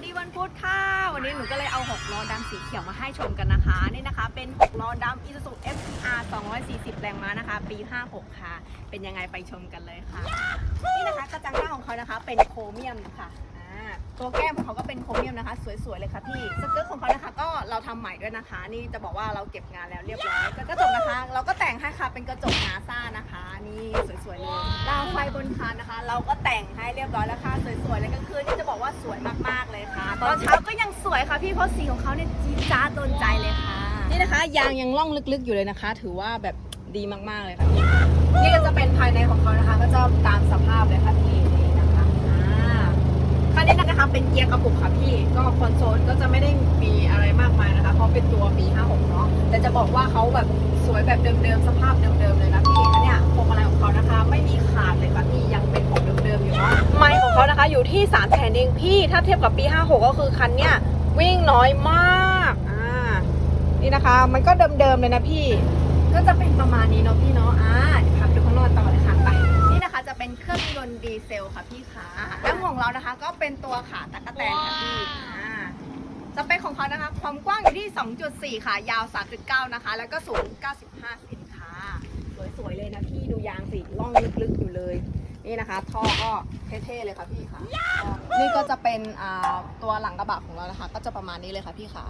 สดีวันพุธค่ะ วันนี้หนูก็เลยเอา 6 ล้อดำสีเขียวมาให้ชมกันนะคะ นี่นะคะ เป็น 6 ล้อดำ Isuzu FTR 240 แรงม้านะคะ ปี 56 ค่ะ เป็นยังไงไปชมกันเลยค่ะ นี่นะคะกระจังหน้าของเขานะคะ เป็นโครเมียมค่ะตัวแก้มของเขาก็เป็นโครเมียมนะคะ สวยๆเลยค่ะพี่สเกิร์ตของเขานะคะก็เราทำใหม่ด้วยนะคะ นี่จะบอกว่าเราเก็บงานแล้วเรียบร้อยกระจกนะคะ เราก็แต่งให้ค่ะเป็นกระจกนาซ่านะคะ นี่สวยๆเลยดาวไฟบนคานนะคะ เราก็แต่งให้เรียบร้อยแล้วค่ะสวยๆเลยก็คือที่จะบอกว่า ตอนเช้าก็ยังสวยค่ะพี่เพราะสีของเขาเนี่ยจี๊ดจ้าดโดนใจเลยค่ะ นี่นะคะ ยางยังล่องลึกๆอยู่เลยนะคะ ถือว่าแบบดีมากๆเลยค่ะ นี่ก็จะเป็นภายในของเขานะคะ ก็จะตามสภาพเลยค่ะพี่นี่นะคะอ่าคันนี้นะคะเป็นเกียร์กระปุกค่ะพี่ ก็คอนโซลก็จะไม่ได้มีอะไรมากมายนะคะ เพราะเป็นตัวปี56เนาะแต่จะบอกว่าเขาแบบสวยแบบเดิมๆสภาพเดิมๆเลยนะ นะคะอยู่ที่3แสนเองพี่ ถ้าเทียบกับปี 56 ก็คือคันเนี้ยวิ่งน้อยมากอ่านี่นะคะ มันก็เดิมๆเลยนะพี่ ก็จะเป็นประมาณนี้เนาะพี่เนาะอ่าเดี๋ยวพาไปดูข้างนอกต่อเลยค่ะไปนี่นะคะจะเป็นเครื่องยนต์ดีเซลค่ะพี่ขาแล้วของเรานะคะก็เป็นตัวขาตะกะแตนค่ะพี่อ่าสเปคของเขานะคะ ความกว้างอยู่ที่ 2.4 ค่ะ ยาว 3.9 นะคะ แล้วก็สูง 95เซนค่ะ สวยๆเลยนะพี่ดูยางสิล่องลึกๆอยู่เลย นี่นะคะ ท่อก็เท่ๆเลยค่ะพี่ค่ะนี่ก็จะเป็นตัวหลังกระบะของเรานะคะ ก็จะประมาณนี้เลยค่ะพี่ค่ะ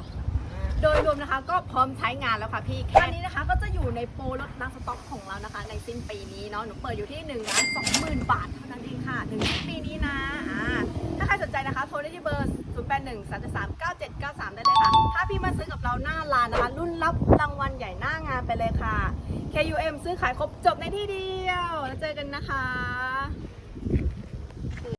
โดยรวมนะคะก็พร้อมใช้งานแล้วค่ะพี่แค่นี้นะคะก็จะอยู่ในโปรรถนักสต็อกของเรานะคะ ในสิ้นปีนี้เนาะหนูเปิดอยู่ที่1นึ่งล้านสองหมื่นบาทเท่านั้นเองค่ะถึงสิ้นปีนี้นะอ่าถ้าใครสนใจนะคะโทรได้ที่เบอร์ 0 8 1 3 3 9 7 9 3 ได้เลย พี่มาซื้อกับเราหน้าร้านนะคะ รุ่นรับรางวัลใหญ่หน้างานไปเลยค่ะ KUM ซื้อขายครบจบในที่เดียว แล้วเจอกันนะคะ